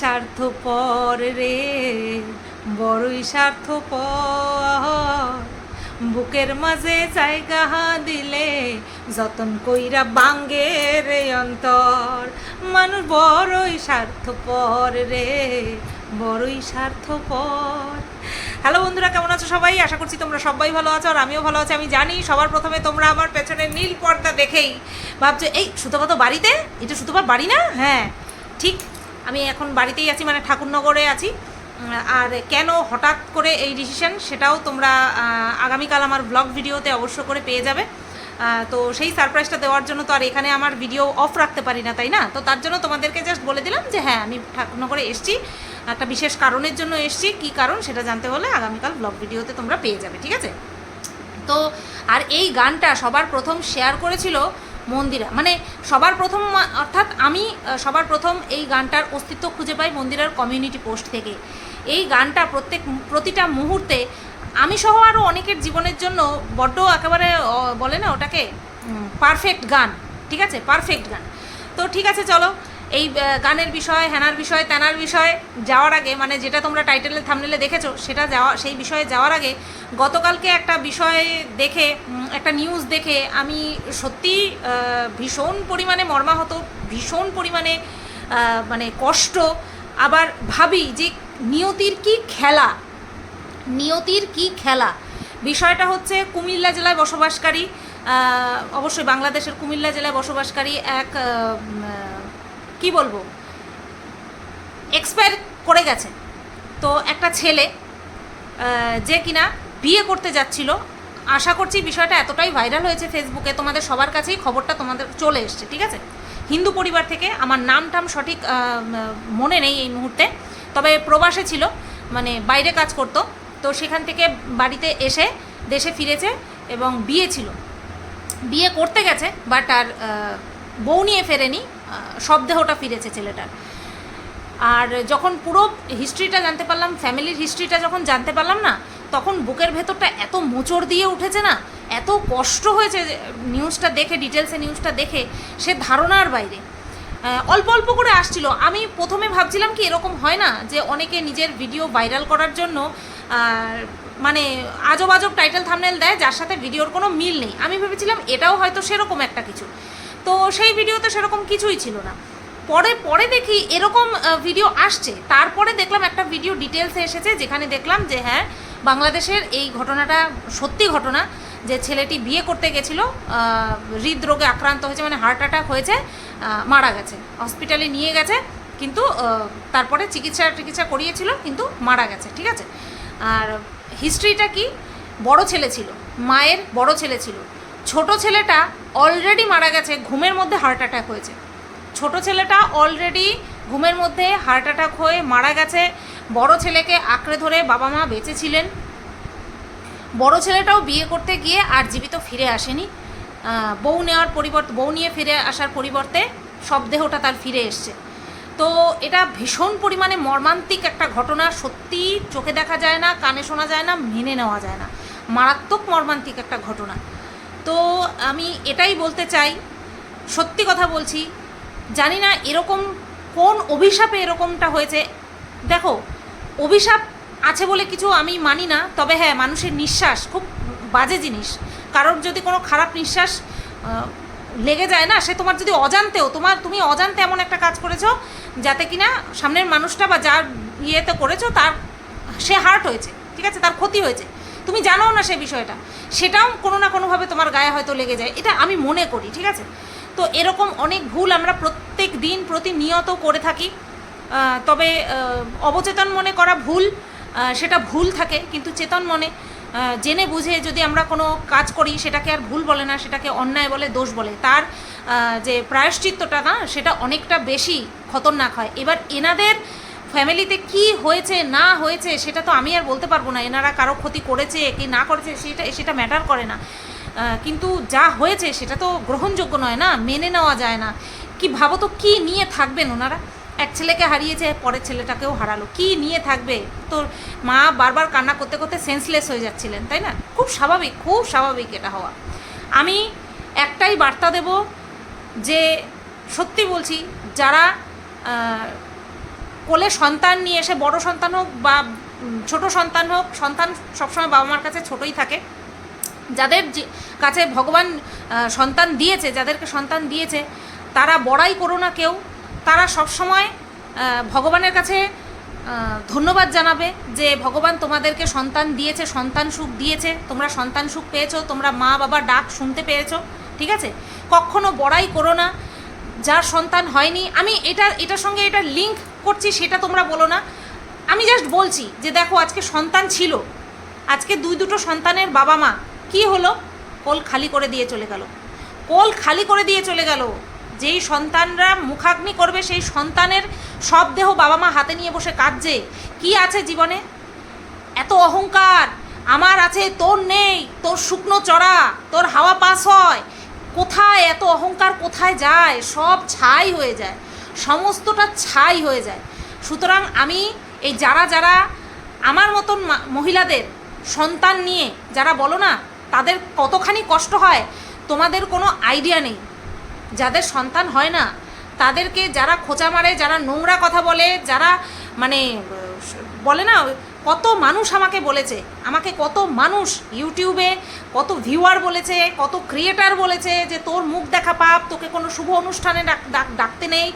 স্বার্থপর রে, বড়ই স্বার্থপর। বুকের মাঝে জায়গা দিলে যতন কইরা বাঙ্গে রে অন্তর। মানুষ বড়ই স্বার্থপর রে, বড়ই স্বার্থপর। হ্যালো বন্ধুরা, কেমন আছো সবাই? আশা করছি তোমরা সবাই ভালো আছো আর আমিও ভালো আছি। আমি জানি সবার প্রথমে তোমরা আমার পেছনে নীল পর্দা দেখেই ভাবছ, এই, সুতপা তো বাড়িতে? এটা সুতপার বাড়ি না? হ্যাঁ ঠিক আমি এখন বাড়িতেই আছি মানে ঠাকুরনগরে আছি। আর কেন হঠাৎ করে এই ডিসিশন সেটাও তোমরা আগামীকাল আমার ব্লগ ভিডিওতে অবশ্য করে পেয়ে যাবে। তো সেই সারপ্রাইজটা দেওয়ার জন্য তো আর এখানে আমার ভিডিও অফ রাখতে পারি না, তাই না? তো তার জন্য তোমাদেরকে জাস্ট বলে দিলাম যে হ্যাঁ আমি ঠাকুরনগরে এসছি। একটা বিশেষ কারণের জন্য এসছি। কি কারণ সেটা জানতে হলে আগামীকাল ব্লগ ভিডিওতে তোমরা পেয়ে যাবে, ঠিক আছে? তো আর এই গানটা সবার প্রথম শেয়ার করেছিল মন্দিরা। মানে সবার প্রথম অর্থাৎ আমি সবার প্রথম এই গানটার অস্তিত্ব খুঁজে পাই মন্দিরার কমিউনিটি পোস্ট থেকে। এই গানটা প্রত্যেক প্রতিটা মুহূর্তে আমি সহ আরও অনেকের জীবনের জন্য বড্ড একেবারে বলে না ওটাকে পারফেক্ট গান, ঠিক আছে? পারফেক্ট গান। তো ঠিক আছে, চলো। এই গানের বিষয় হ্যানার বিষয়, তেনার বিষয় যাওয়ার আগে মানে যেটা তোমরা টাইটেলে থামনেলে দেখেছ, সেটা যাওয়া, সেই বিষয়ে যাওয়ার আগে গতকালকে একটা বিষয় দেখে একটা নিউজ দেখে আমি সত্যি ভীষণ পরিমাণে মর্মাহত, ভীষণ পরিমাণে মানে কষ্ট, আবার ভাবি যে নিয়তির কি খেলা, নিয়তির কি খেলা। বিষয়টা হচ্ছে কুমিল্লা জেলায় বসবাসকারী অবশ্যই বাংলাদেশের কুমিল্লা জেলায় বসবাসকারী এক কি বলব? এক্সপায়ার করে গেছে। তো একটা ছেলে যে কিনা বিয়ে করতে যাচ্ছিল, আশা করছি বিষয়টা এতটাই ভাইরাল হয়েছে ফেসবুকে তোমাদের সবার কাছেই খবরটা তোমাদের চলে এসছে, ঠিক আছে? হিন্দু পরিবার থেকে আমার নাম টাম সঠিক মনে নেই এই মুহূর্তে। তবে প্রবাসে ছিল মানে বাইরে কাজ করতো, তো সেখান থেকে বাড়িতে এসে দেশে ফিরেছে এবং বিয়ে ছিল। বিয়ে করতে গেছে বাট আর বউ নিয়ে ফেরেনি শবদেহটা ফিরেছে ছেলেটার। আর যখন পুরো হিস্ট্রিটা জানতে পারলাম ফ্যামিলির হিস্ট্রিটা যখন জানতে পারলাম না, তখন বুকের ভেতরটা এত মোচড় দিয়ে উঠেছে না, এত কষ্ট হয়েছে নিউজটা দেখে ডিটেলসে নিউজটা দেখে, সে ধারণার বাইরে। অল্প অল্প করে আসছিল। আমি প্রথমে ভাবছিলাম কি এরকম হয় না যে অনেকে নিজের ভিডিও ভাইরাল করার জন্য মানে আজব আজব টাইটেল থামনেল দেয়, যার সাথে ভিডিওর কোনো মিল নেই। আমি ভেবেছিলাম এটাও হয়তো সেরকম একটা কিছু। তো সেই ভিডিওতে সেরকম কিছুই ছিল না। পরে পরে দেখি এরকম ভিডিও আসছে। তারপরে দেখলাম একটা ভিডিও ডিটেলসে এসেছে, যেখানে দেখলাম যে হ্যাঁ বাংলাদেশের এই ঘটনাটা সত্যি ঘটনা, যে ছেলেটি বিয়ে করতে গেছিল হৃদরোগে আক্রান্ত হয়েছে মানে হার্ট অ্যাটাক হয়েছে মারা গেছে হসপিটালে নিয়ে গেছে, কিন্তু তারপরে চিকিৎসা টিকিৎসা করিয়েছিল, কিন্তু মারা গেছে, ঠিক আছে? আর হিস্ট্রিটা কি? বড় ছেলে ছিল, মায়ের বড় ছেলে ছিল। ছোট ছেলেটা অলরেডি মারা গেছে, ঘুমের মধ্যে হার্ট অ্যাটাক হয়েছে। ছোট ছেলেটা অলরেডি ঘুমের মধ্যে হার্ট অ্যাটাক হয়ে মারা গেছে। বড় ছেলেকে আঁকড়ে ধরে বাবা মা বেঁচে ছিলেন। বড় ছেলেটাও বিয়ে করতে গিয়ে আর জীবিত ফিরে আসেনি। বউ নেওয়ার পরিবর্তে, বউ নিয়ে ফিরে আসার পরিবর্তে শবদেহটা তার ফিরে এসছে। তো এটা ভীষণ পরিমাণে মর্মান্তিক একটা ঘটনা, সত্যি চোখে দেখা যায় না, কানে শোনা যায় না, মেনে নেওয়া যায় না। মারাত্মক মর্মান্তিক একটা ঘটনা। তো আমি এটাই বলতে চাই, সত্যি কথা বলছি, জানি না এরকম কোন অভিশাপে এরকমটা হয়েছে। দেখো, অভিশাপ আছে বলে কিছু আমি মানি না, তবে হ্যাঁ মানুষের নিঃশ্বাস খুব বাজে জিনিস। কারোর যদি কোনো খারাপ নিঃশ্বাস লেগে যায় না, সে তোমার যদি অজান্তেও, তোমার তুমি অজান্তে এমন একটা কাজ করেছ, যাতে কিনা সামনের মানুষটা বা যার ইয়েতে করেছ, তার, সে হার্ট হয়েছে, ঠিক আছে? তার ক্ষতি হয়েছে। তুমি জানো না সে বিষয়টা। সেটাও কোনো না কোনোভাবে তোমার গায়ে হয়তো লেগে যায়। এটা আমি মনে করি, ঠিক আছে? তো এরকম অনেক ভুল আমরা প্রত্যেক দিন প্রতিনিয়ত করে থাকি। তবে অবচেতন মনে করা ভুল সেটা ভুল থাকে, কিন্তু চেতন মনে জেনে বুঝে যদি আমরা কোনো কাজ করি, সেটাকে আর ভুল বলে না, সেটাকে অন্যায় বলে, দোষ বলে। তার যে প্রায়শ্চিত্তটা না, সেটা অনেকটা বেশি খতরনাক হয়। এবার এনাদের ফ্যামিলিতে কি হয়েছে, না হয়েছে, সেটা তো আমি আর বলতে পারব না। এনারা কারও ক্ষতি করেছে কি না করেছে, সেটা সেটা ম্যাটার করে না। কিন্তু যা হয়েছে, সেটা তো গ্রহণযোগ্য নয় না, মেনে নেওয়া যায় না। কি ভাবো তো, কী নিয়ে থাকবেন ওনারা? এক ছেলেকে হারিয়েছে, পরের ছেলেটাকেও হারালো। কি নিয়ে থাকবে? তোর মা বারবার কান্না করতে করতে সেন্সলেস হয়ে যাচ্ছিলেন, তাই না? খুব স্বাভাবিক খুব স্বাভাবিক এটা হওয়া। আমি একটাই বার্তা দেব যে, সত্যি বলছি, যারা কোলে সন্তান নিয়ে এসে, বড় সন্তান হোক বা ছোট সন্তান হোক, সন্তান সবসময় বাবা মার কাছে ছোটই থাকে। যাদের কাছে ভগবান সন্তান দিয়েছে, যাদেরকে সন্তান দিয়েছে, তারা বড়াই করো না কেউ। তারা সবসময় ভগবানের কাছে ধন্যবাদ জানাবে যে ভগবান তোমাদেরকে সন্তান দিয়েছে, সন্তান সুখ দিয়েছে। তোমরা সন্তান সুখ পেয়েছ, তোমরা মা বাবা ডাক শুনতে পেয়েছ, ঠিক আছে? কখনো বড়াই করো না। যার সন্তান হয়নি, আমি এটা, এটার সঙ্গে এটা লিঙ্ক করছি সেটা তোমরা বলো না। আমি জাস্ট বলছি যে দেখো, আজকে সন্তান ছিল। আজকে দুই দুটো সন্তানের বাবা মা। কি হলো? কোল খালি করে দিয়ে চলে গেল। কোল খালি করে দিয়ে চলে গেল। যেই সন্তানরা মুখাগ্নি করবে, সেই সন্তানের সব দেহ বাবা মা হাতে নিয়ে বসে কাঁদছে। কি আছে জীবনে? এত অহংকার। আমার আছে, তোর নেই। তোর শুকনো চড়া, তোর হাওয়া পাস হয়। কোথায় এত অহংকার? কোথায় যায়? সব ছাই হয়ে যায়। সমস্তটা ছাই হয়ে যায়। সুতরাং আমি এই যারা যারা আমার মতন মহিলাদের সন্তান নিয়ে যারা বলো না, তাদের কতখানি কষ্ট হয়, তোমাদের কোনো আইডিয়া নেই। যাদের সন্তান হয় না, তাদেরকে যারা খোঁচা মারে, যারা নোংরা কথা বলে, যারা মানে বলে না কত মানুষ আমাকে বলেছে, আমাকে কত মানুষ ইউটিউবে কত ভিউয়ার বলেছে, কত ক্রিয়েটার বলেছে যে তোর মুখ দেখা পাপ, তোকে কোনো শুভ অনুষ্ঠানে ডাক- ডাক- ডাকতে নেই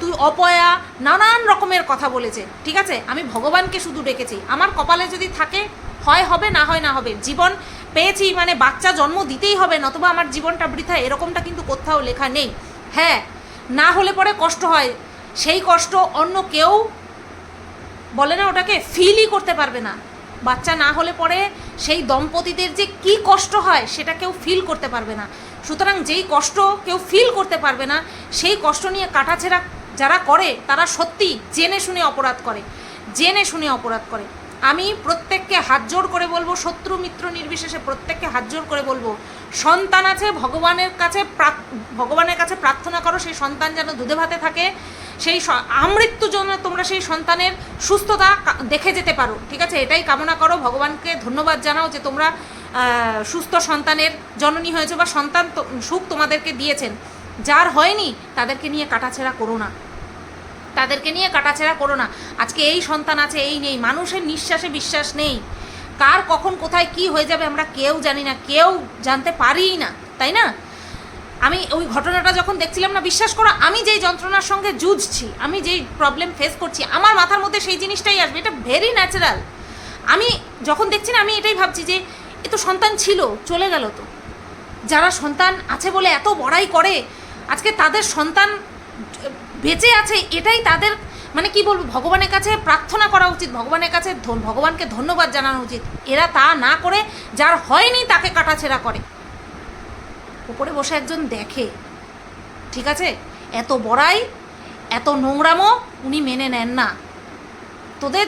তুই অপয়া, নানান রকমের কথা বলেছে, ঠিক আছে? আমি ভগবানকে শুধু ডেকেছি। আমার কপালে যদি থাকে, হয় হবে, না হয় না হবে, জীবন পেয়েছি মানে বাচ্চা জন্ম দিতেই হবে, নতুবা আমার জীবনটা বৃথা, এরকমটা কিন্তু কোথাও লেখা নেই। হ্যাঁ না হলে পরে কষ্ট হয়। সেই কষ্ট অন্য কেউ বলে না, ওটাকে ফিলই করতে পারবে না। বাচ্চা না হলে পরে সেই দম্পতিদের যে কি কষ্ট হয়, সেটা কেউ ফিল করতে পারবে না। সুতরাং যেই কষ্ট কেউ ফিল করতে পারবে না, সেই কষ্ট নিয়ে কাটাছেড়া যারা করে, তারা সত্যি জেনে শুনে অপরাধ করে, জেনে শুনে অপরাধ করে। আমি প্রত্যেককে হাত জোর করে বলব, শত্রু মিত্র নির্বিশেষে প্রত্যেককে হাত জোর করে বলব, সন্তান আছে, ভগবানের কাছে ভগবানের কাছে প্রার্থনা করো, সেই সন্তান যেন দুধে ভাতে থাকে, সেই স- আমৃত্যু জন্য তোমরা সেই সন্তানের সুস্থতা দেখে যেতে পারো, ঠিক আছে? এটাই কামনা করো, ভগবানকে ধন্যবাদ জানাও যে তোমরা সুস্থ সন্তানের জননী হয়েছে বা সন্তান সুখ তোমাদেরকে দিয়েছেন। যার হয়নি, তাদেরকে নিয়ে কাটাছেড়া করো না। তাদেরকে নিয়ে কাটাছেড়া করো না। আজকে এই সন্তান আছে, এই নেই। মানুষের নিঃশ্বাসে বিশ্বাস নেই। কার কখন কোথায় কি হয়ে যাবে আমরা কেউ জানি না, কেউ জানতে পারিই না, তাই না? আমি ওই ঘটনাটা যখন দেখছিলাম না, বিশ্বাস করো, আমি যেই যন্ত্রণার সঙ্গে যুঝছি, আমি যেই প্রবলেম ফেস করছি, আমার মাথার মধ্যে সেই জিনিসটাই আসবে, এটা ভেরি ন্যাচারাল আমি যখন দেখছি না, আমি এটাই ভাবছি যে, এ তো সন্তান ছিল, চলে গেল তো। যারা সন্তান আছে বলে এত বড়াই করে, আজকে তাদের সন্তান বেঁচে আছে, এটাই তাদের মানে কি বলব, ভগবানের কাছে প্রার্থনা করা উচিত, ভগবানের কাছে ভগবানকে ধন্যবাদ জানানো উচিত। এরা তা না করে, যার হয়নি তাকে কাটাছেড়া করে। উপরে বসে একজন দেখে, ঠিক আছে? এত বড়াই, এত নোংরামো উনি মেনে নেন না। তোদের,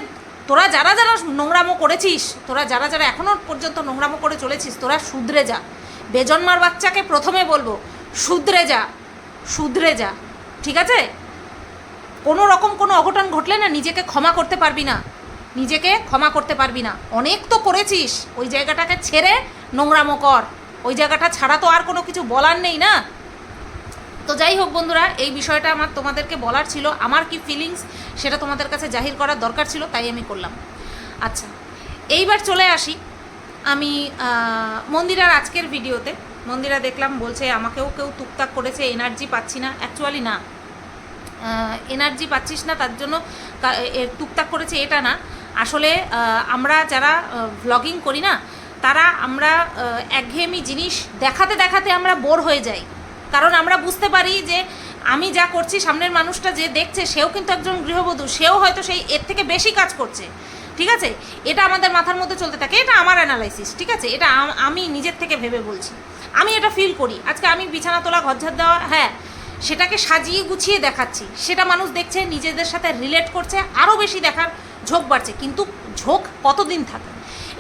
তোরা যারা যারা নোংরামো করেছিস, তোরা যারা যারা এখনও পর্যন্ত নোংরামো করে চলেছিস, তোরা শুধরে যা। বেজন্মার বাচ্চাকে প্রথমে বলব, শুধরে যা শুধরে যা, ঠিক আছে? কোনো রকম কোনো অঘটন ঘটলে না নিজেকে ক্ষমা করতে পারবি না। নিজেকে ক্ষমা করতে পারবি না। অনেক তো করেছিস। ওই জায়গাটাকে ছেড়ে নোংরামো কর। ওই জায়গাটা ছাড়া তো আর কোনো কিছু বলার নেই না? তো যাই হোক বন্ধুরা, এই বিষয়টা আমার তোমাদেরকে বলার ছিল। আমার কি ফিলিংস সেটা তোমাদের কাছে জাহির করার দরকার ছিল, তাই আমি করলাম। আচ্ছা এইবার চলে আসি। আমি মন্দিরার আজকের ভিডিওতে মন্দিরা দেখলাম বলছে, আমাকেও কেউ টুকটাক করেছে এনার্জি পাচ্ছি না। অ্যাকচুয়ালি না। এনার্জি পাচ্ছিস না, তার জন্য টুকটাক করেছে এটা না। আসলে আমরা যারা ভ্লগিং করি না, তারা আমরা একঘেয়েমি জিনিস দেখাতে দেখাতে আমরা বোর হয়ে যাই। কারণ আমরা বুঝতে পারি যে আমি যা করছি, সামনের মানুষটা যে দেখছে, সেও কিন্তু একজন গৃহবধূ, সেও হয়তো সেই এর থেকে বেশি কাজ করছে। ঠিক আছে? এটা আমাদের মাথার মধ্যে চলতে থাকে, এটা আমার অ্যানালাইসিস ঠিক আছে? এটা আমি নিজের থেকে ভেবে বলছি। আমি এটা ফিল করি। আজকে আমি বিছানা তোলা, ঘরঝাড় দেওয়া হ্যাঁ সেটাকে সাজিয়ে গুছিয়ে দেখাচ্ছি। সেটা মানুষ দেখছে, নিজেদের সাথে রিলেট করছে আরও বেশি দেখার ঝোঁক বাড়ছে। কিন্তু ঝোঁক কতদিন থাকে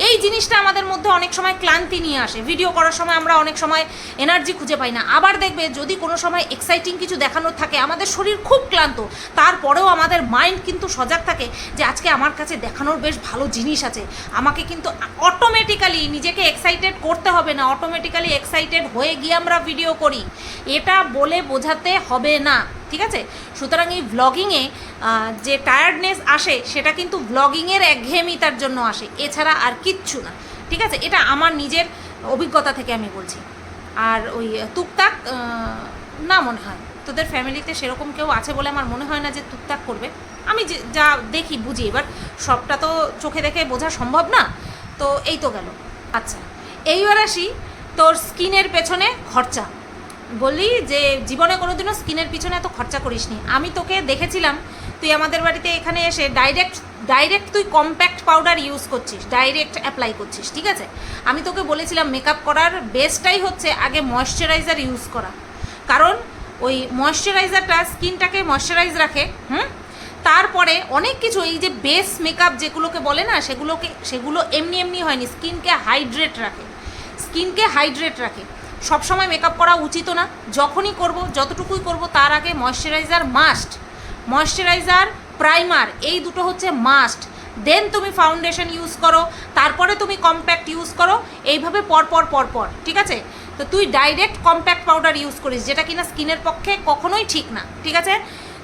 এই জিনিসটা আমাদের মধ্যে অনেক সময় ক্লান্তি নিয়ে আসে। ভিডিও করার সময় আমরা অনেক সময় এনার্জি খুঁজে পাই না। আবার দেখবে যদি কোনো সময় এক্সাইটিং কিছু দেখানোর থাকে, আমাদের শরীর খুব ক্লান্ত, তারপরেও আমাদের মাইন্ড কিন্তু সজাগ থাকে যে আজকে আমার কাছে দেখানোর বেশ ভালো জিনিস আছে। আমাকে কিন্তু অটোমেটিক্যালি নিজেকে এক্সাইটেড করতে হবে না অটোমেটিক্যালি এক্সাইটেড হয়ে গিয়ে আমরা ভিডিও করি। এটা বলে বোঝাতে হবে না। ঠিক আছে? সুতরাং এই ভ্লগিংয়ে যে টায়ার্ডনেস আসে, সেটা কিন্তু ভ্লগিংয়ের একঘেয়েমিতার জন্য আসে। এছাড়া আর কিচ্ছু না। ঠিক আছে? এটা আমার নিজের অভিজ্ঞতা থেকে আমি বলছি। আর ওই টুকটাক না মনে হয়। তোদের ফ্যামিলিতে সেরকম কেউ আছে বলে আমার মনে হয় না যে টুকটাক করবে। আমি যে, যা দেখি, বুঝি। এবার সবটা তো চোখে দেখে বোঝা সম্ভব না। তো এই তো গেল। আচ্ছা এইবার আসি তোর স্কিনের পেছনে খরচা। বললি যে জীবনে কোনোদিনও স্কিনের পিছনে এত খরচা করিস নি আমি তোকে দেখেছিলাম, তুই আমাদের বাড়িতে এখানে এসে ডাইরেক্ট ডাইরেক্ট তুই কম্প্যাক্ট পাউডার ইউজ করছিস ডাইরেক্ট অ্যাপ্লাই করছিস, ঠিক আছে? আমি তোকে বলেছিলাম মেকআপ করার বেস্টটাই হচ্ছে আগে ময়শ্চারাইজার ইউজ করা। কারণ ওই ময়শ্চারাইজারটা স্কিনটাকে ময়শ্চারাইজ রাখে, হুম? তারপরে অনেক কিছু, এই যে বেস মেকআপ যেগুলোকে বলে না, সেগুলোকে, সেগুলো এমনি এমনি হয়নি, স্কিনকে হাইড্রেট রাখে। স্কিনকে হাইড্রেট রাখে। সবসময় মেকআপ করা উচিত না। যখনই করব, যতটুকুই করব, তার আগে ময়শ্চারাইজার মাস্ট ময়শ্চারাইজার প্রাইমার এই দুটো হচ্ছে মাস্ট দেন তুমি ফাউন্ডেশন ইউজ করো, তারপরে তুমি কম্প্যাক্ট ইউজ করো, এইভাবে পরপর পরপর ঠিক আছে? তো তুই ডাইরেক্ট কম্প্যাক্ট পাউডার ইউজ করিস, যেটা কিনা স্কিনের পক্ষে কখনোই ঠিক না, ঠিক আছে?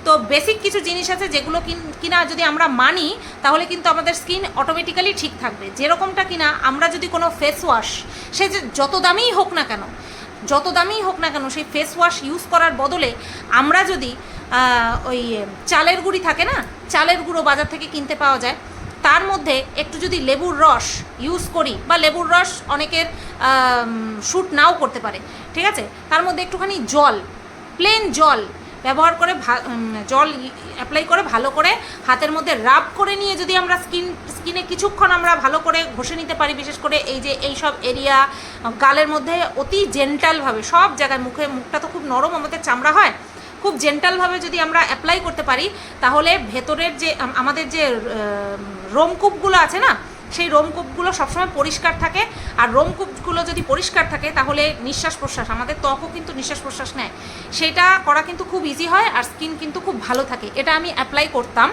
তো বেসিক কিছু জিনিস আছে যেগুলো কিন- যদি আমরা মানি, তাহলে কিন্তু আমাদের স্কিন অটোমেটিক্যালি ঠিক থাকবে। যেরকমটা কিনা, আমরা যদি কোনো ফেস ওয়াশ সে যে যত দামিই হোক না কেন, যত দামিই হোক না কেন, সেই ফেস ওয়াশ ইউজ করার বদলে আমরা যদি ওই চালের গুঁড়ি থাকে না, চালের গুঁড়ো বাজার থেকে কিনতে পাওয়া যায়, তার মধ্যে একটু যদি লেবুর রস ইউজ করি, বা লেবুর রস অনেকের শ্যুট নাও করতে পারে, ঠিক আছে? তার মধ্যে একটুখানি জল প্লেন জল ব্যবহার করে জল অ্যাপ্লাই করে ভালো করে হাতের মধ্যে রাব করে নিয়ে যদি আমরা স্কিন স্কিনে কিছুক্ষণ আমরা ভালো করে ঘষে নিতে পারি, বিশেষ করে এই যে এই সব এরিয়া গালের মধ্যে অতি জেন্টালভাবে সব জায়গায় মুখে, মুখটা তো খুব নরম, আমাদের চামড়া হয়, খুব জেন্টালভাবে যদি আমরা অ্যাপ্লাই করতে পারি, তাহলে ভেতরের যে আমাদের যে রোমকূপগুলো আছে না সেই রোমকূপগুলো সবসময় পরিষ্কার থাকে। আর রোমকূপগুলো যদি পরিষ্কার থাকে, তাহলে নিঃশ্বাস প্রশ্বাস, আমাদের ত্বকও কিন্তু নিঃশ্বাস প্রশ্বাস নেয়। সেটা করা কিন্তু খুব ইজি হয় আর স্কিন কিন্তু খুব ভালো থাকে। এটা আমি অ্যাপ্লাই করতাম।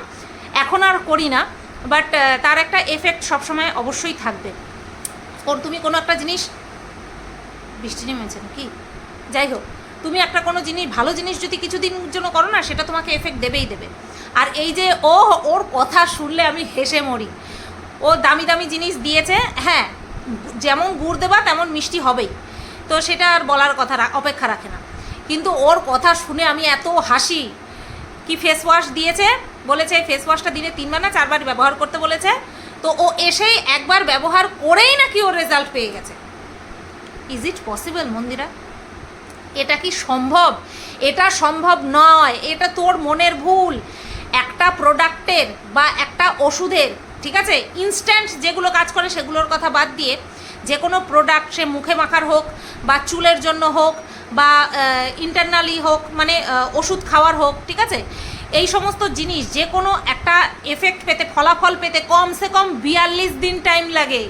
এখন আর করি না বাট তার একটা এফেক্ট সবসময় অবশ্যই থাকবে। ওর তুমি কোনো একটা জিনিস, বৃষ্টি নেমেছে নাকি? যাই হোক, তুমি একটা কোনো জিনিস, ভালো জিনিস যদি কিছুদিন জন্য করো না, সেটা তোমাকে এফেক্ট দেবেই দেবে। আর এই যে ও ওর কথা শুনলে আমি হেসে মরি। ও দামি দামি জিনিস দিয়েছে হ্যাঁ যেমন গুড় দেবা তেমন মিষ্টি হবেই। তো সেটা আর বলার কথা অপেক্ষা রাখে না। কিন্তু ওর কথা শুনে আমি এত হাসি, কি ফেস ওয়াশ দিয়েছে? বলেছে ফেস ওয়াশটা দিনে তিনবার না চারবার ব্যবহার করতে বলেছে। তো ও এসেই একবার ব্যবহার করেই নাকি ওর রেজাল্ট পেয়ে গেছে। Is it possible Mandira? এটা কি সম্ভব? এটা সম্ভব নয়। এটা তোর মনের ভুল। একটা প্রোডাক্টের বা একটা ওষুধের ঠিক আছে? ইনস্ট্যান্ট যেগুলো কাজ করে সেগুলোর কথা বাদ দিয়ে যে কোনো প্রোডাক্ট সে মুখে মাখার হোক বা চুলের জন্য হোক বা ইন্টারনালি হোক মানে ওষুধ খাওয়ার হোক, ঠিক আছে? এই সমস্ত জিনিস যে কোনো একটা এফেক্ট পেতে, ফলাফল পেতে কমসে কম বিয়াল্লিশ দিন টাইম লাগে।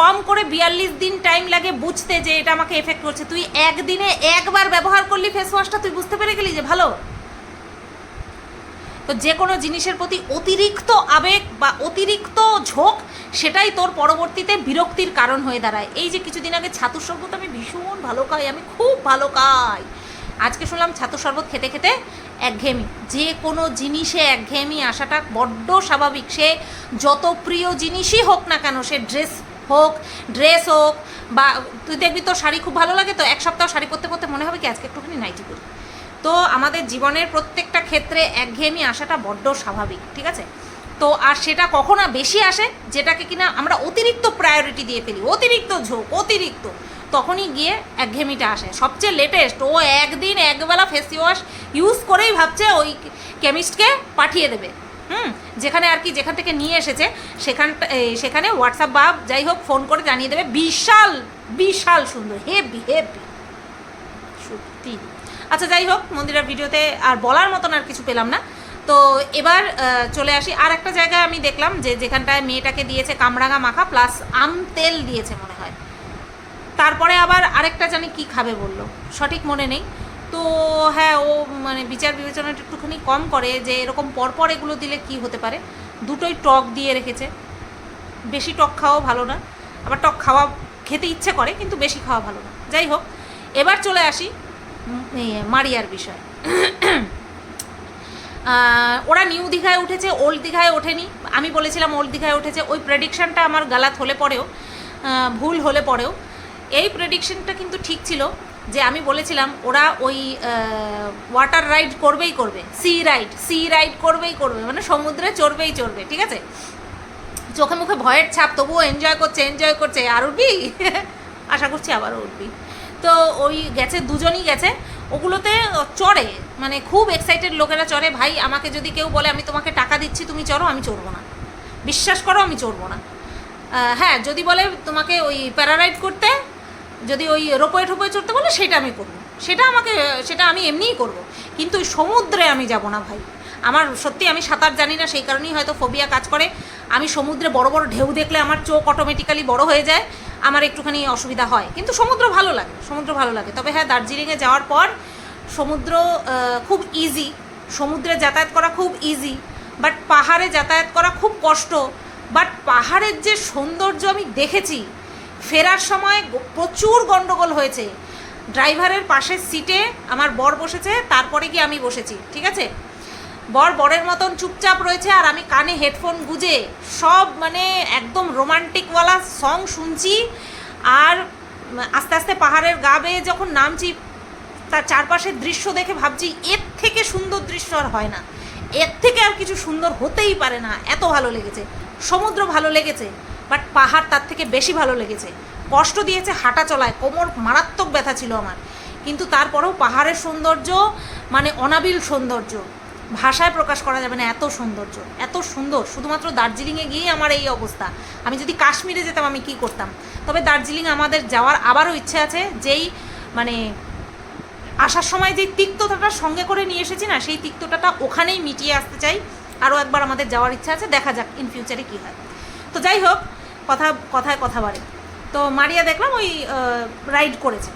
কম করে বিয়াল্লিশ দিন টাইম লাগে বুঝতে যে এটা আমাকে এফেক্ট করছে। তুই একদিনে একবার ব্যবহার করলি ফেস ওয়াশটা তুই বুঝতে পেরে গেলি যে ভালো? তো যে কোনো জিনিসের প্রতি অতিরিক্ত আবেগ বা অতিরিক্ত ঝোঁক, সেটাই তোর পরবর্তীতে বিরক্তির কারণ হয়ে দাঁড়ায়। এই যে কিছুদিন আগে ছাতুর শরবত আমি ভীষণ ভালো খাই, আমি খুব ভালো খাই। আজকে শুনলাম ছাতুর শরবত খেতে খেতে একঘেয়েমি। যে কোনো জিনিসে একঘেয়েমি আসাটা বড্ড স্বাভাবিক। সে যত প্রিয় জিনিসই হোক না কেন, সে ড্রেস হোক ড্রেস হোক বা, তুই দেখবি তোর শাড়ি খুব ভালো লাগে, তো এক সপ্তাহ শাড়ি পরতে পরতে মনে হবে কি আজকে একটুখানি নাইটি করি তো আমাদের জীবনের প্রত্যেকটা ক্ষেত্রে একঘেয়েমি আসাটা বড্ড স্বাভাবিক, ঠিক আছে? তো আর সেটা কখনো বেশি আসে যেটাকে কিনা আমরা অতিরিক্ত প্রায়োরিটি দিয়ে ফেলি, অতিরিক্ত ঝোঁক, অতিরিক্ত। তখনই গিয়ে একঘেয়েমিটা আসে। সবচেয়ে লেটেস্ট ও একদিন একবেলা ফেস ওয়াশ ইউজ করেই ভাবছে ওই কেমিস্টকে পাঠিয়ে দেবে। হুম? যেখানে আর কি, যেখান থেকে নিয়ে এসেছে সেখানটা সেখানে হোয়াটসঅ্যাপ বা যাই হোক ফোন করে জানিয়ে দেবে, বিশাল বিশাল সুন্দর হেভি হেভি সত্যি। আচ্ছা যাই হোক, মন্দিরের ভিডিওতে আর বলার মতন আর কিছু পেলাম না। তো এবার চলে আসি। আর একটা জায়গায় আমি দেখলাম যে যেখানটায় মেয়েটাকে দিয়েছে কামরাঙা মাখা প্লাস আম তেল দিয়েছে মনে হয়। তারপরে আবার আরেকটা জানি কি খাবে বলল। সঠিক মনে নেই। তো হ্যাঁ ও মানে বিচার বিবেচনাটা একটুখানি কম করে যে এরকম পরপর এগুলো দিলে কি হতে পারে। দুটোই টক দিয়ে রেখেছে। বেশি টক খাওয়াও ভালো না। আবার টক খাওয়া খেতে ইচ্ছে করে, কিন্তু বেশি খাওয়া ভালো না। যাই হোক, এবার চলে আসি মারিয়ার বিষয়। ওরা নিউ দীঘায় উঠেছে, ওল্ড দীঘায় ওঠেনি। আমি বলেছিলাম ওল্ড দীঘায় উঠেছে, ওই প্রেডিকশানটা আমার গালাত হলে পরেও ভুল হলে পরেও। এই প্রেডিকশনটা কিন্তু ঠিক ছিল যে আমি বলেছিলাম, ওরা ওই ওয়াটার রাইড করবেই করবে সি রাইড সি রাইড করবেই করবে মানে সমুদ্রে চড়বেই চড়বে, ঠিক আছে? চোখে মুখে ভয়ের ছাপ, তবুও এনজয় করছে এনজয় করছে, আর উঠবি? আশা করছি আবারও উঠবি। তো ওই গেছে, দুজনই গেছে। ওগুলোতে চড়ে। মানে খুব এক্সাইটেড লোকেরা চড়ে, ভাই, আমাকে যদি কেউ বলে, আমি তোমাকে টাকা দিচ্ছি, তুমি চড়ো, আমি চড়বো না। বিশ্বাস করো, আমি চড়বো না। হ্যাঁ যদি বলে তোমাকে ওই প্যারারাইড করতে, যদি ওই রোপয়ে ঠোপয়ে চড়তে বলে, সেটা আমি করব। সেটা আমাকে, সেটা আমি এমনিই করব। কিন্তু সমুদ্রে আমি যাব না, ভাই। আমার সত্যি আমি সাঁতার জানি না, সেই কারণেই হয়তো ফোবিয়া কাজ করে। আমি সমুদ্রে বড় বড় ঢেউ দেখলে আমার চোখ অটোমেটিক্যালি বড় হয়ে যায়, আমার একটুখানি অসুবিধা হয়। কিন্তু সমুদ্র ভালো লাগে, সমুদ্র ভালো লাগে। তবে হ্যাঁ দার্জিলিংয়ে যাওয়ার পর সমুদ্র খুব ইজি সমুদ্রে যাতায়াত করা খুব ইজি বাট পাহাড়ে যাতায়াত করা খুব কষ্ট। বাট পাহাড়ের যে সৌন্দর্য আমি দেখেছি, ফেরার সময় প্রচুর গন্ডগোল হয়েছে। ড্রাইভারের পাশের সিটে আমার বর বসেছে, তারপরে গিয়ে আমি বসেছি, ঠিক আছে? বর বরের মতন চুপচাপ রয়েছে আর আমি কানে হেডফোন গুজে সব মানে একদম রোমান্টিকওয়ালা সং শুনছি। আর আস্তে আস্তে পাহাড়ের গা বেয়ে যখন নামছি, তার চারপাশের দৃশ্য দেখে ভাবছি, এর থেকে সুন্দর দৃশ্য আর হয় না। এর থেকে আর কিছু সুন্দর হতেই পারে না। এত ভালো লেগেছে। সমুদ্র ভালো লেগেছে বাট পাহাড় তার থেকে বেশি ভালো লেগেছে। কষ্ট দিয়েছে হাঁটা চলায়, কোমর মারাত্মক ব্যথা ছিল আমার। কিন্তু তারপরেও পাহাড়ের সৌন্দর্য মানে অনাবিল সৌন্দর্য ভাষায় প্রকাশ করা যাবে না, এত সৌন্দর্য, এত সুন্দর। শুধুমাত্র দার্জিলিংয়ে গিয়েই আমার এই অবস্থা। আমি যদি কাশ্মীরে যেতাম, আমি কি করতাম? তবে দার্জিলিং আমাদের যাওয়ার আবারও ইচ্ছে আছে, যেই মানে আসার সময় যে তিক্ততাটা সঙ্গে করে নিয়ে এসেছি না, সেই তিক্ততাটা ওখানেই মিটিয়ে আসতে চাই। আরও একবার আমাদের যাওয়ার ইচ্ছা আছে, দেখা যাক ইন ফিউচারে কী হয়। তো যাই হোক, কথা, কথায় কথা বাড়ে। তো মারিয়া দেখলাম ওই রাইড করেছে।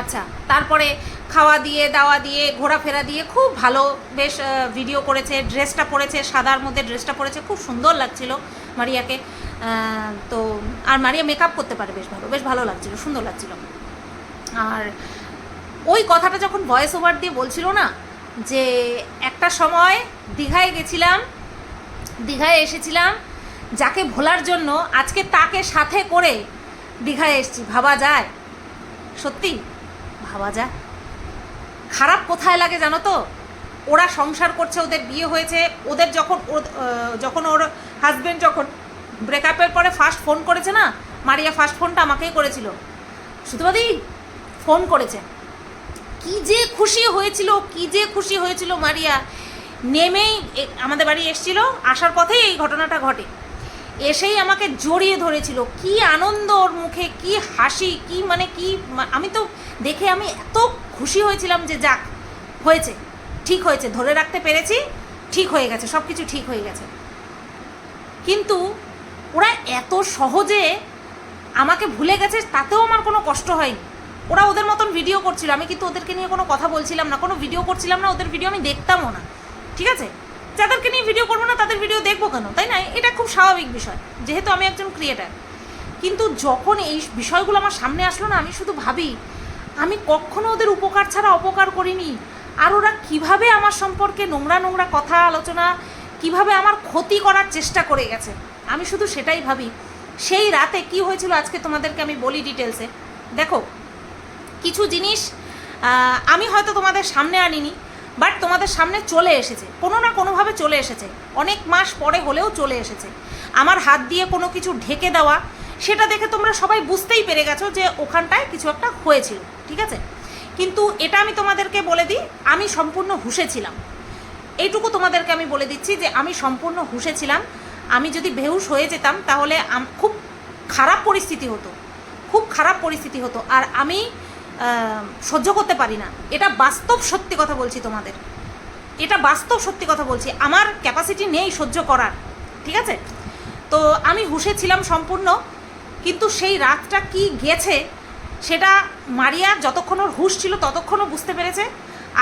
আচ্ছা তারপরে খাওয়া দিয়ে, দাওয়া দিয়ে, ঘোরাফেরা দিয়ে খুব ভালো বেশ ভিডিও করেছে ড্রেসটা পরেছে, সাদার মধ্যে ড্রেসটা পরেছে, খুব সুন্দর লাগছিল মারিয়াকে। তো আর মারিয়া মেকআপ করতে পারে বেশ ভালো বেশ ভালো লাগছিল, সুন্দর লাগছিল। আর ওই কথাটা যখন ভয়েস ওভার দিয়ে বলছিল না, যে একটা সময় দীঘায় গেছিলাম, দীঘায় এসেছিলাম, যাকে ভোলার জন্য আজকে তাকে সাথে করে দীঘায় এসেছি। ভাবা যায়? সত্যি? ভাবা যায়? খারাপ কোথায় লাগে জানো তো? ওরা সংসার করছে, ওদের বিয়ে হয়েছে, ওদের যখন যখন ওর হাজবেন্ড যখন ব্রেকআপের পরে ফার্স্ট ফোন করেছে না, মারিয়া ফার্স্ট ফোনটা আমাকেই করেছিল। শুধুমাত্রই ফোন করেছে। কি যে খুশি হয়েছিল, কি যে খুশি হয়েছিল মারিয়া। নেমেই আমাদের বাড়ি এসেছিল, আসার পথেই এই ঘটনাটা ঘটে। এসেই আমাকে জড়িয়ে ধরেছিল। কি আনন্দ ওর মুখে, কি হাসি, কি মানে কি আমি তো দেখে আমি এত খুশি হয়েছিলাম যে যাক, হয়েছে, ঠিক হয়েছে, ধরে রাখতে পেরেছি, ঠিক হয়ে গেছে সব কিছু ঠিক হয়ে গেছে। কিন্তু ওরা এত সহজে আমাকে ভুলে গেছে, তাতেও আমার কোনো কষ্ট হয়নি। ওরা ওদের মতন ভিডিও করছিল, আমি কিন্তু ওদেরকে নিয়ে কোনো কথা বলছিলাম না, কোনো ভিডিও করছিলাম না, ওদের ভিডিও আমি দেখতামও না, ঠিক আছে? যাদেরকে নিয়ে ভিডিও করব না, তাদের ভিডিও দেখব কেন, তাই না? এটা খুব স্বাভাবিক বিষয়, যেহেতু আমি একজন ক্রিয়েটার কিন্তু যখন এই বিষয়গুলো আমার সামনে আসলো না, আমি শুধু ভাবি আমি কখনো ওদের উপকার ছাড়া অপকার করিনি। আর ওরা কীভাবে আমার সম্পর্কে নোংরা নোংরা কথা, আলোচনা, কীভাবে আমার ক্ষতি করার চেষ্টা করে গেছে, আমি শুধু সেটাই ভাবি। সেই রাতে কি হয়েছিল আজকে তোমাদেরকে আমি বলি ডিটেলসে দেখো, কিছু জিনিস আমি হয়তো তোমাদের সামনে আনিনি বাট তোমাদের সামনে চলে এসেছে, কোনো না কোনোভাবে চলে এসেছে। অনেক মাস পরে হলেও চলে এসেছে। আমার হাত দিয়ে কোনো কিছু ঢেকে দেওয়া সেটা দেখে তোমরা সবাই বুঝতেই পেরে গেছো যে ওখানটায় কিছু একটা হয়েছিল, ঠিক আছে? কিন্তু এটা আমি তোমাদেরকে বলে দিই, আমি সম্পূর্ণ হুশে ছিলাম। এইটুকু তোমাদেরকে আমি বলে দিচ্ছি যে আমি সম্পূর্ণ হুশে ছিলাম। আমি যদি বেহুশ হয়ে যেতাম, তাহলে খুব খারাপ পরিস্থিতি হতো। খুব খারাপ পরিস্থিতি হতো। আর আমি সহ্য করতে পারি না। এটা বাস্তব সত্যি কথা বলছি তোমাদের। এটা বাস্তব সত্যি কথা বলছি। আমার ক্যাপাসিটি নেই সহ্য করার, ঠিক আছে? তো আমি হুশে ছিলাম সম্পূর্ণ। কিন্তু সেই রাতটা কি গেছে, সেটা মারিয়া যতক্ষণ ওর হুশ ছিল ততক্ষণও বুঝতে পেরেছে।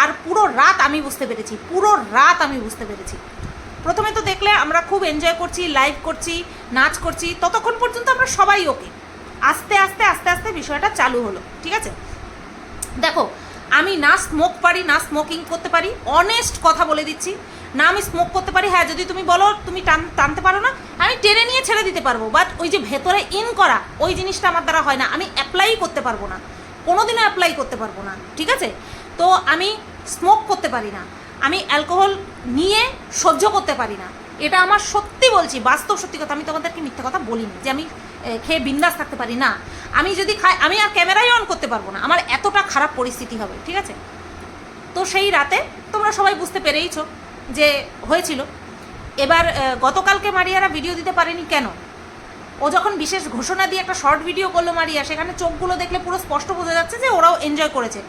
আর পুরো রাত আমি বুঝতে পেরেছি, পুরো রাত আমি বুঝতে পেরেছি। প্রথমে তো দেখলে আমরা খুব এনজয় করছি লাইভ করছি, নাচ করছি, ততক্ষণ পর্যন্ত আমরা সবাই ওকে। আস্তে আস্তে আস্তে আস্তে বিষয়টা চালু হলো, ঠিক আছে? দেখো, আমি না স্মোক পারি, না স্মোকিং করতে পারি অনেস্ট কথা বলে দিচ্ছি। না আমি স্মোক করতে পারি হ্যাঁ যদি তুমি বলো, তুমি টান টানতে পারো না, আমি টেনে নিয়ে ছেড়ে দিতে পারব। বাট ওই যে ভেতরে ইন করা, ওই জিনিসটা আমার দ্বারা হয় না। আমি অ্যাপ্লাই করতে পারব না। কোনোদিনও অ্যাপ্লাই করতে পারব না, ঠিক আছে? তো আমি স্মোক করতে পারি না। আমি অ্যালকোহল নিয়ে সহ্য করতে পারি না। এটা আমার সত্যি বলছি, বাস্তব সত্যি কথা, আমি তোমাদেরকে মিথ্যে কথা বলিনি যে আমি খেয়ে বিন্দাস থাকতে পারি না। আমি যদি খাই, আমি আর ক্যামেরাই অন করতে পারব না। আমার এতটা খারাপ পরিস্থিতি হবে, ঠিক আছে? তো সেই রাতে তোমরা সবাই বুঝতে পেরেইছো যে হয়েছিল, এবার গতকালকে মারিয়ারা ভিডিও দিতে পারেনি কেন? ও যখন বিশেষ ঘোষণা দিয়ে একটা শর্ট ভিডিও করল মারিয়া, সেখানে চোখগুলো দেখলে পুরো স্পষ্ট বোঝা যাচ্ছে যে ওরাও এনজয় করেছে।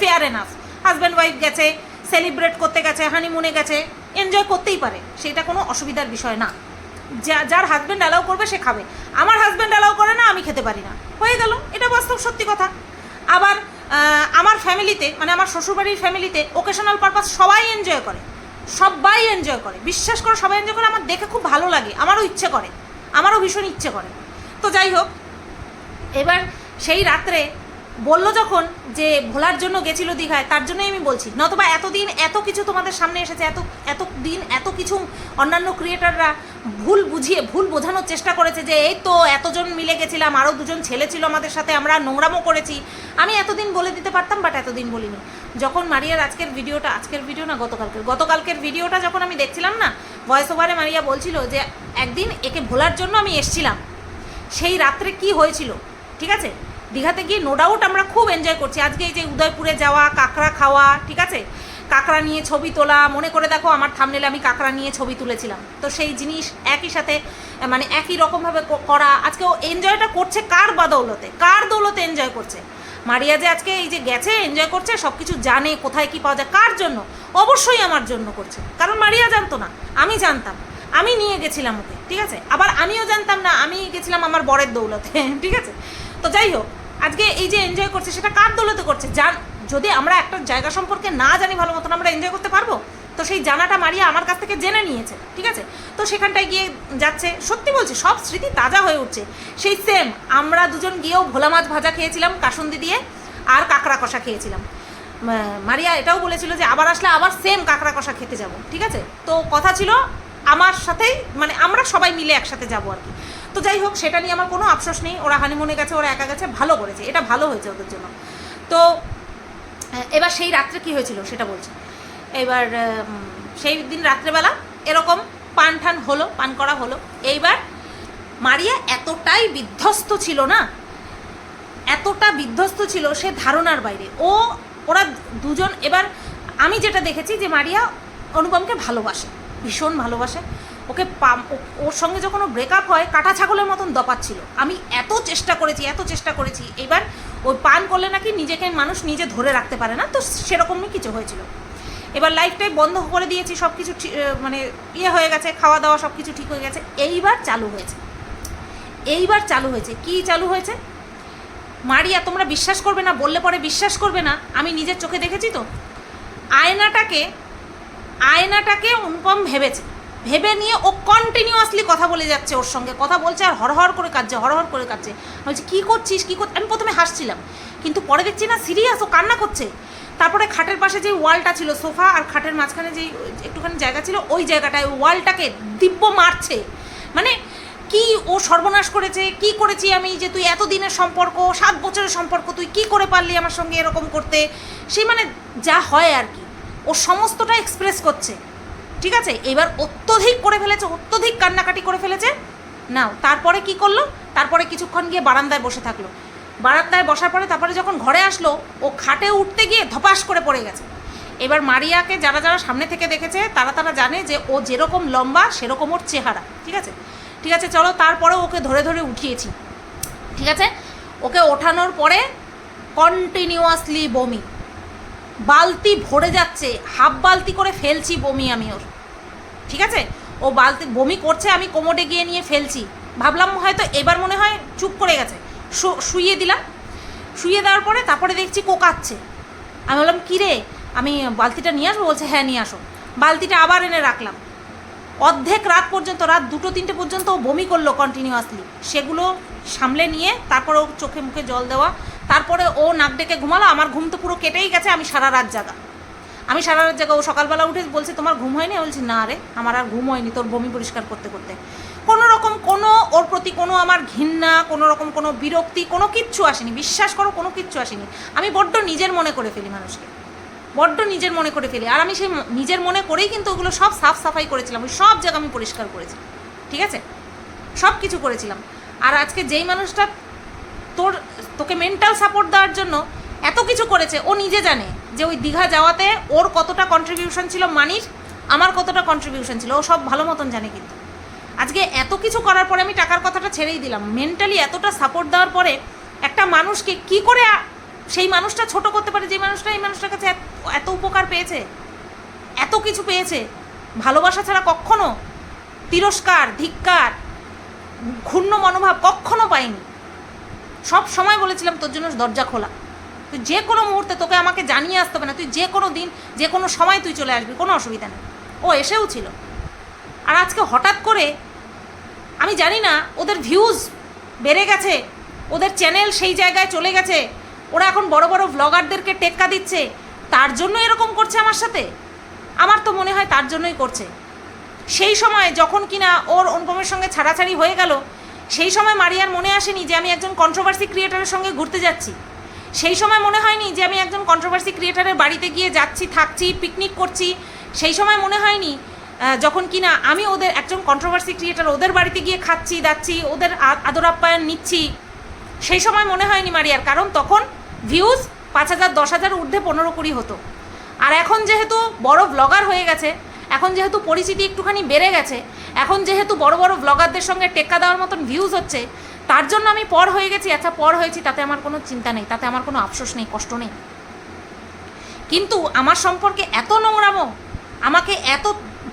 ফেয়ার এনাফ হাজব্যান্ড ওয়াইফ গেছে সেলিব্রেট করতে গেছে হানিমুনে গেছে এনজয় করতেই পারে। সেটা কোনো অসুবিধার বিষয় না। যা, যার হাজব্যান্ড অ্যালাউ করবে, সে খাবে। আমার হাজব্যান্ড অ্যালাউ করে না, আমি খেতে পারি না। হয়ে গেল, এটা বাস্তব সত্যি কথা। আবার আমার ফ্যামিলিতে মানে আমার শ্বশুরবাড়ির ফ্যামিলিতে ওকেশনাল পারপাস সবাই এনজয় করে। সবাই এনজয় করে। বিশ্বাস করে, সবাই এনজয় করে, আমার দেখে খুব ভালো লাগে। আমারও ইচ্ছে করে। আমারও ভীষণ ইচ্ছে করে। তো যাই হোক, এবার সেই রাত্রে বলল যখন যে ভোলার জন্য গেছিল দীঘায়, তার জন্যই আমি বলছি, নতবা এতদিন এত কিছু তোমাদের সামনে এসেছে, এত এত দিন এত কিছু অন্যান্য ক্রিয়েটাররা ভুল বুঝিয়ে, ভুল বোঝানোর চেষ্টা করেছে যে এই তো এতজন মিলে গেছিলাম আরও দুজন ছেলে ছিল আমাদের সাথে, আমরা নোংরামও করেছি। আমি এতদিন বলে দিতে পারতাম বাট এতদিন বলিনি। যখন মারিয়ার আজকের ভিডিওটা, আজকের ভিডিও না, গতকালকের গতকালকের ভিডিওটা যখন আমি দেখছিলাম না ভয়েস ওভারে মারিয়া বলছিল যে একদিন একে ভোলার জন্য আমি এসছিলাম। সেই রাত্রে কি হয়েছিল? ঠিক আছে? দীঘাতে গিয়ে নো ডাউট আমরা খুব এনজয় করছি। আজকে এই যে উদয়পুরে যাওয়া, কাঁকড়া খাওয়া, ঠিক আছে? কাঁকড়া নিয়ে ছবি তোলা, মনে করে দেখো আমার থামনেলে আমি কাঁকড়া নিয়ে ছবি তুলেছিলাম। তো সেই জিনিস একই সাথে মানে একই রকমভাবে করা আজকে ও এনজয়টা করছে কার বা দৌলতে? কার দৌলতে এনজয় করছে? মারিয়া যে আজকে এই যে গেছে এনজয় করছে সব কিছু জানে, কোথায় কি পাওয়া যায়, কার জন্য? অবশ্যই আমার জন্য করছে। কারণ মারিয়া জানতো না, আমি জানতাম। আমি নিয়ে গেছিলাম ওকে, ঠিক আছে? আবার আমিও জানতাম না, আমি গেছিলাম আমার বরের দৌলতে, ঠিক আছে? তো যাই হোক আজকে এই যে এনজয় করছে, সেটা কার দৌলতে করছে? জান, যদি আমরা একটা জায়গা সম্পর্কে না জানি ভালো মতন আমরা এনজয় করতে পারব? তো সেই জানাটা মারিয়া আমার কাছ থেকে জেনে নিয়েছে, ঠিক আছে? তো সেখানটায় গিয়ে যাচ্ছে, সত্যি বলছি, সব স্মৃতি তাজা হয়ে উঠছে। সেই সেম আমরা দুজন গিয়েও ভোলা মাছ ভাজা খেয়েছিলাম, কাসুন্দি দিয়ে, আর কাঁকড়া কষা খেয়েছিলাম। মারিয়া এটাও বলেছিল যে আবার আসলে আবার সেম কাঁকড়া কষা খেতে যাব, ঠিক আছে? তো কথা ছিল, আমার সাথেই মানে আমরা সবাই মিলে একসাথে যাব আর কি। তো যাই হোক, সেটা নিয়ে আমার কোনো আফসোস নেই। ওরা হানিমুনে গেছে, ওরা একা গেছে, ভালো করেছে। এটা ভালো হয়েছে ওদের জন্য। তো এবার সেই রাত্রে কি হয়েছিল সেটা বলছি। এবার সেই দিন রাত্রেবেলা এরকম পান ঠান হলো, পান করা হলো। এইবার মারিয়া এতটাই বিধ্বস্ত ছিল না, এতটা বিধ্বস্ত ছিল সে ধারণার বাইরে। ও, ওরা দুজন, এবার আমি যেটা দেখেছি যে মারিয়া অনুপমকে ভালোবাসে, ভীষণ ভালোবাসে। ওকে ওর সঙ্গে যখন ও ব্রেকআপ হয়, কাটা ছাগলের মতন দপাচ্ছিল। আমি এত চেষ্টা করেছি, এত চেষ্টা করেছি, এবার ওই পান করলে নাকি নিজেকে মানুষ নিজে ধরে রাখতে পারে না, তো সেরকমই কিছু হয়েছিল। এবার লাইফটাই বন্ধ করে দিয়েছি সব কিছু মানে ইয়ে হয়ে গেছে, খাওয়া দাওয়া সব কিছু ঠিক হয়ে গেছে, এইবার চালু হয়েছে। এইবার চালু হয়েছে, কি চালু হয়েছে? মারিয়া, তোমরা বিশ্বাস করবে না, বললে পরে বিশ্বাস করবে না, আমি নিজের চোখে দেখেছি তো? আয়নাটাকে আয়নাটাকে অনুপম ভেবেছে। ভেবে নিয়ে ও কন্টিনিউয়াসলি কথা বলে যাচ্ছে ওর সঙ্গে। কথা বলছে আর হরহর করে কাঁদছে হরহর করে কাঁদছে। বলছি, কী করছিস? কী কর আমি প্রথমে হাসছিলাম। কিন্তু পরে দেখছি না সিরিয়াস ও কান্না করছে। তারপরে খাটের পাশে যে ওয়ালটা ছিল, সোফা আর খাটের মাঝখানে যে একটুখানি জায়গা ছিল, ওই জায়গাটায় ওয়ালটাকে দিব্য মারছে। মানে কি ও সর্বনাশ করেছে, কি করেছি আমি যে তুই এত দিনের সম্পর্ক, সাত বছরের সম্পর্ক, তুই কি করে পারলি আমার সঙ্গে এরকম করতে? সেই মানে যা হয় আর কি। ও সমস্তটা এক্সপ্রেস করছে। ঠিক আছে? এবার অত্যধিক করে ফেলেছে, অত্যধিক কান্নাকাটি করে ফেলেছে। নাও, তারপরে কি করল? তারপরে কিছুক্ষণ গিয়ে বারান্দায় বসে থাকল। বারান্দায় বসার পরে তারপরে যখন ঘরে আসলো, ও খাটে উঠতে গিয়ে ধপাস করে পড়ে গেছে। এবার মারিয়াকে যারা যারা সামনে থেকে দেখেছে, তারা তারা জানে যে ও যেরকম লম্বা, সেরকম ওর চেহারা। ঠিক আছে? ঠিক আছে, চলো তারপরে ওকে ধরে ধরে উঠিয়েছি। ঠিক আছে? ওকে ওঠানোর পরে কন্টিনিউয়াসলি বমি। বালতি ভরে যাচ্ছে। হাফ বালতি করে ফেলছি বমি আমি ওর। ঠিক আছে? ও বালতি, বমি করছে, আমি কোমোডে গিয়ে নিয়ে ফেলছি। ভাবলাম হয়তো এবার মনে হয় চুপ করে গেছে। শুইয়ে দিলাম। শুইয়ে দেওয়ার পরে তারপরে দেখছি কোকাচ্ছে। আমি বললাম কী রে আমি বালতিটা নিয়ে আসব? বলছে হ্যাঁ নিয়ে আসো। বালতিটা আবার এনে রাখলাম। অর্ধেক রাত পর্যন্ত, রাত দুটো, তিনটে পর্যন্ত ও বমি করল কন্টিনিউয়াসলি সেগুলো সামলে নিয়ে তারপর ও চোখে মুখে জল দেওয়া, তারপরে ও নাক ডেকে ঘুমালো। আমার ঘুম তো পুরো কেটেই গেছে, আমি সারা রাত জাগা। আমি সারা রাত জাগা, ও সকালবেলা উঠে বলছে, তোমার ঘুম হয়নি? বলছি, না রে, আমার আর ঘুম হয়নি, তোর বমি পরিষ্কার করতে করতে। কোনো রকম কোনো ওর প্রতি কোনো আমার ঘৃণা, কোনো রকম কোনো বিরক্তি, কোনো কিচ্ছু আসেনি, বিশ্বাস করো, কোনো কিচ্ছু আসেনি। আমি বড্ড নিজের মনে করে ফেলি মানুষকে, বড্ড নিজের মনে করে ফেলি। আর আমি সেই নিজের মনে করেই কিন্তু ওগুলো সব সাফ সাফাই করেছিলাম, ওই সব জায়গা আমি পরিষ্কার করেছি, ঠিক আছে? সব কিছু করেছিলাম। আর আজকে যেই মানুষটা তোর, তোকে মেন্টাল সাপোর্ট দেওয়ার জন্য এত কিছু করেছে, ও নিজে জানে। যে ওই দীঘা যাওয়াতে ওর কতটা কন্ট্রিবিউশন ছিল মানির আমার কতটা কন্ট্রিবিউশন ছিল, ও সব ভালো মতন জানে কিন্তু। আজকে এত কিছু করার পরে আমি টাকার কথাটা ছেড়েই দিলাম। মেন্টালি এতটা সাপোর্ট দেওয়ার পরে একটা মানুষকে কি করে সেই মানুষটা ছোট করতে পারে, যে মানুষটা এই মানুষটার কাছে এত- উপকার পেয়েছে, এত কিছু পেয়েছে, ভালোবাসা ছাড়া কখনো তিরস্কার, ধিক্কার ক্ষুণ্ণ মনোভাব কখনো পাইনি। সব সময় বলেছিলাম, তোর জন্য দরজা খোলা। তুই যে কোনো মুহূর্তে তোকে আমাকে জানিয়ে আসতে হবে না। তুই যে কোনো দিন, যে কোনো সময় তুই চলে আসবি, কোনো অসুবিধা নেই। ও এসেও ছিল। আর আজকে হঠাৎ করে, আমি জানি না, ওদের ভিউজ বেড়ে গেছে, ওদের চ্যানেল সেই জায়গায় চলে গেছে, ওরা এখন বড় বড় ব্লগারদেরকে টেক্কা দিচ্ছে, তার জন্য এরকম করছে আমার সাথে? আমার তো মনে হয় তার জন্যই করছে। সেই সময় যখন কিনা ওর অনুপমের সঙ্গে ছাড়াছাড়ি হয়ে গেল, সেই সময় মারিয়ার মনে আসেনি যে আমি একজন কন্ট্রোভার্সি ক্রিয়েটারের সঙ্গে ঘুরতে যাচ্ছি। সেই সময় মনে হয়নি যে আমি একজন কন্ট্রোভার্সি ক্রিয়েটারের বাড়িতে গিয়ে যাচ্ছি, থাকছি পিকনিক করছি। সেই সময় মনে হয়নি যখন কিনা আমি ওদের একজন কন্ট্রোভার্সি ক্রিয়েটার ওদের বাড়িতে গিয়ে খাচ্ছি, দাচ্ছি, ওদের আদর আপ্যায়ন নিচ্ছি, সেই সময় মনে হয়নি মারিয়ার, কারণ তখন ভিউজ পাঁচ হাজার, দশ হাজার, ঊর্ধ্বে পনেরো কুড়ি হতো। আর এখন যেহেতু বড় ব্লগার হয়ে গেছে, এখন যেহেতু পরিচিতি একটুখানি বেড়ে গেছে, এখন যেহেতু বড় বড় ব্লগারদের সঙ্গে টেক্কা দেওয়ার মতন ভিউজ হচ্ছে তার জন্য আমি পর হয়ে গেছি আচ্ছা পর হয়েছি, তাতে আমার কোনো চিন্তা নেই, তাতে আমার কোনো আফসোস নেই, কষ্ট নেই। কিন্তু আমার সম্পর্কে এত নোংরামো, আমাকে এত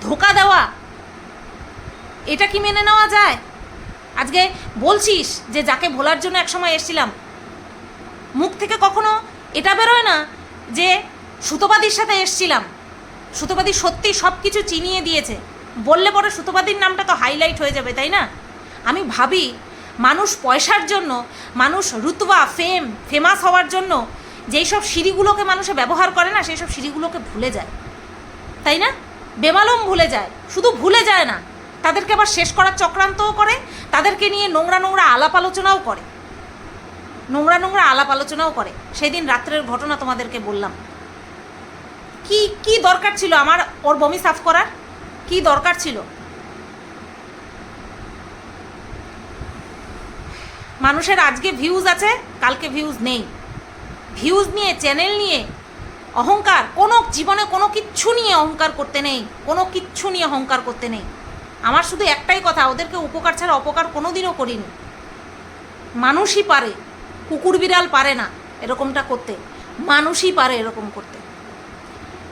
ধোকা দেওয়া, এটা কি মেনে নেওয়া যায়? আজকে বলছিস যে যাকে ভোলার জন্য একসময় এসেছিলাম, মুখ থেকে কখনো এটা বেরোয় না যে সুতোবাদীর সাথে এসছিলাম। সুতোবাদী সত্যি সব কিছু চিনিয়ে দিয়েছে। বললে পরে সুতোবাদীর নামটা তো হাইলাইট হয়ে যাবে, তাই না? আমি ভাবি মানুষ পয়সার জন্য, মানুষ রুতবা ফেম ফেমাস হওয়ার জন্য যেই সব সিঁড়িগুলোকে মানুষে ব্যবহার করে না সেই সব সিঁড়িগুলোকে ভুলে যায়। তাই না? বেমালম ভুলে যায়। শুধু ভুলে যায় না, তাদেরকে আবার শেষ করার চক্রান্তও করে, তাদেরকে নিয়ে নোংরা নোংরা আলাপ আলোচনাও করে। নোংরা নোংরা আলাপ আলোচনাও করে। সেদিন রাত্রের ঘটনা তোমাদেরকে বললাম। কি কি দরকার ছিল আমার ওর বমি সাফ করার? কি দরকার ছিল? মানুষের আজকে ভিউজ আছে, কালকে ভিউজ নেই। ভিউজ নিয়ে চ্যানেল নিয়ে, অহংকার, কোনো জীবনে কোনো কিচ্ছু নিয়ে অহংকার করতে নেই, কোনো কিচ্ছু নিয়ে অহংকার করতে নেই। আমার শুধু একটাই কথা, ওদেরকে উপকার ছাড়া অপকার কোনো দিনও করিনি। মানুষই পারে, কুকুর বিড়াল পারে না এরকমটা করতে। মানুষই পারে এরকম করতে।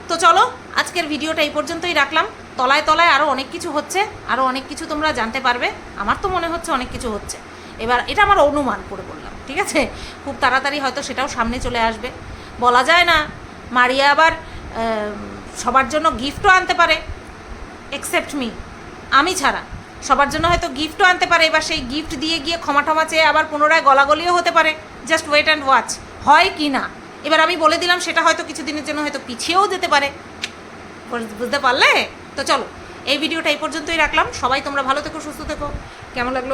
তো চলো, আজকের ভিডিওটা এই পর্যন্তই রাখলাম। তলায় তলায় আরও অনেক কিছু হচ্ছে আরও অনেক কিছু তোমরা জানতে পারবে। আমার তো মনে হচ্ছে অনেক কিছু হচ্ছে। এবার এটা আমার অনুমান করে বললাম, ঠিক আছে? খুব তাড়াতাড়ি হয়তো সেটাও সামনে চলে আসবে। বলা যায় না, মারিয়া আবার সবার জন্য গিফটও আনতে পারে এক্সেপ্ট মি আমি ছাড়া। সবার জন্য হয়তো গিফটও আনতে পারে, এবার সেই গিফট দিয়ে গিয়ে ক্ষমা টমা চেয়ে আবার পুনরায় গলাগলিও হতে পারে। জাস্ট ওয়েট অ্যান্ড ওয়াচ হয় কি না? এবার আমি বলে দিলাম, সেটা হয়তো কিছুদিনের জন্য হয়তো পিছিয়েও যেতে পারে। বুঝতে পারলে? তো চলো, এই ভিডিওটা এই পর্যন্তই রাখলাম। সবাই তোমরা ভালো থেকো, সুস্থ থেকো। কেমন লাগল?